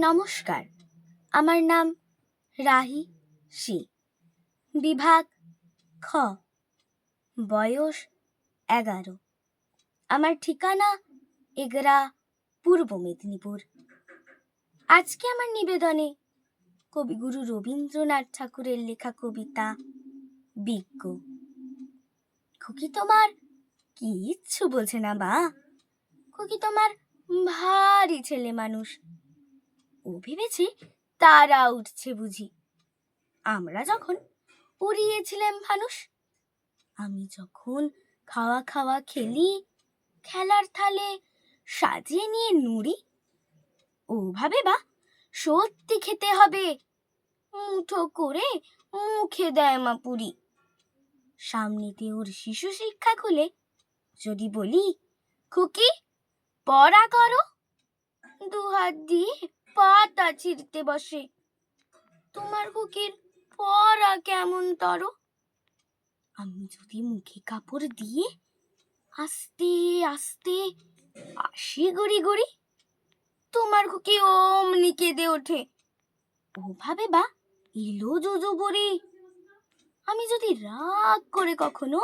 নমস্কার। আমার নাম রাহি সি বিভাগ খ, বয়স এগারো। আমার ঠিকানা এগরা, পূর্ব মেদিনীপুর। আজকে আমার নিবেদনে কবিগুরু রবীন্দ্রনাথ ঠাকুরের লেখা কবিতা বিজ্ঞ। খুকি তোমার কিচ্ছু বলছে না বা? খুকি তোমার ভারী ছেলে মানুষ। ও ভেবেছে তারা উঠছে বুঝি। আমরা যখন উড়িয়েছিলাম মানুষ আমি যখন খাওয়া খাওয়া খেলি, খেলার থালে সাজিয়ে নিয়ে নুড়ি ও ভাবে বা সত্যি খেতে হবে, মুঠো করে মুখে দেয় মা পুরি। সামনেতে ওর শিশু শিক্ষা খুলে যদি বলি, খুকি, পড়া করো দু হাত দিয়ে পাতা ছিঁড়তে বসে। তোমার কুকির পড়া কেমন তর? আমি যদি মুখে কাপড় দিয়ে আস্তে আস্তে আসি গড়ি গড়ি তোমার খুকি অমনি কেঁদে ওঠে। ওভাবে বা এলো জুজু বুড়ি। আমি যদি রাগ করে কখনো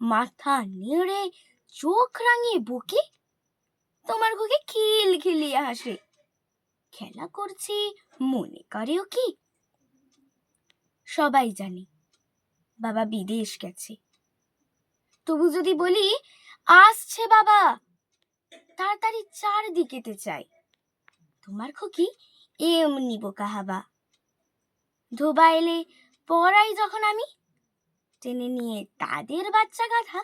মাথা নেড়ে চোখ রাঙিয়ে বকি তোমার খুকি খিল খিলিয়ে হাসে। খেলা করছি, মনে করেও কি? সবাই জানে, বাবা বিদেশ গেছে। তবু যদি বলি, আসছে বাবা! তাড়াতাড়ি চারদিকেতে চাই তোমার খুকি? এমনি বোকা হাবা ধোবা এলে পড়াই যখন আমি? টেনে নিয়ে তাদের বাচ্চা গাধা।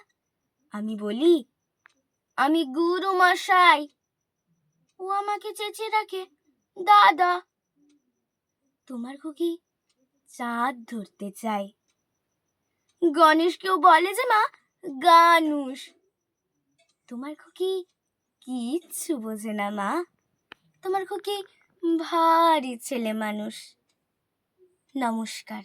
আমি বলি, আমি গুরু মশাই ও আমাকে চেঁচিয়ে ডাকে দাদা। তোমার খুকি চাঁদ ধরতে চায়। গণেশকেও বলে যে মা গানুষ তোমার খুকি কিচ্ছু বোঝে না মা। তোমার খুকি ভারী ছেলে মানুষ। নমস্কার।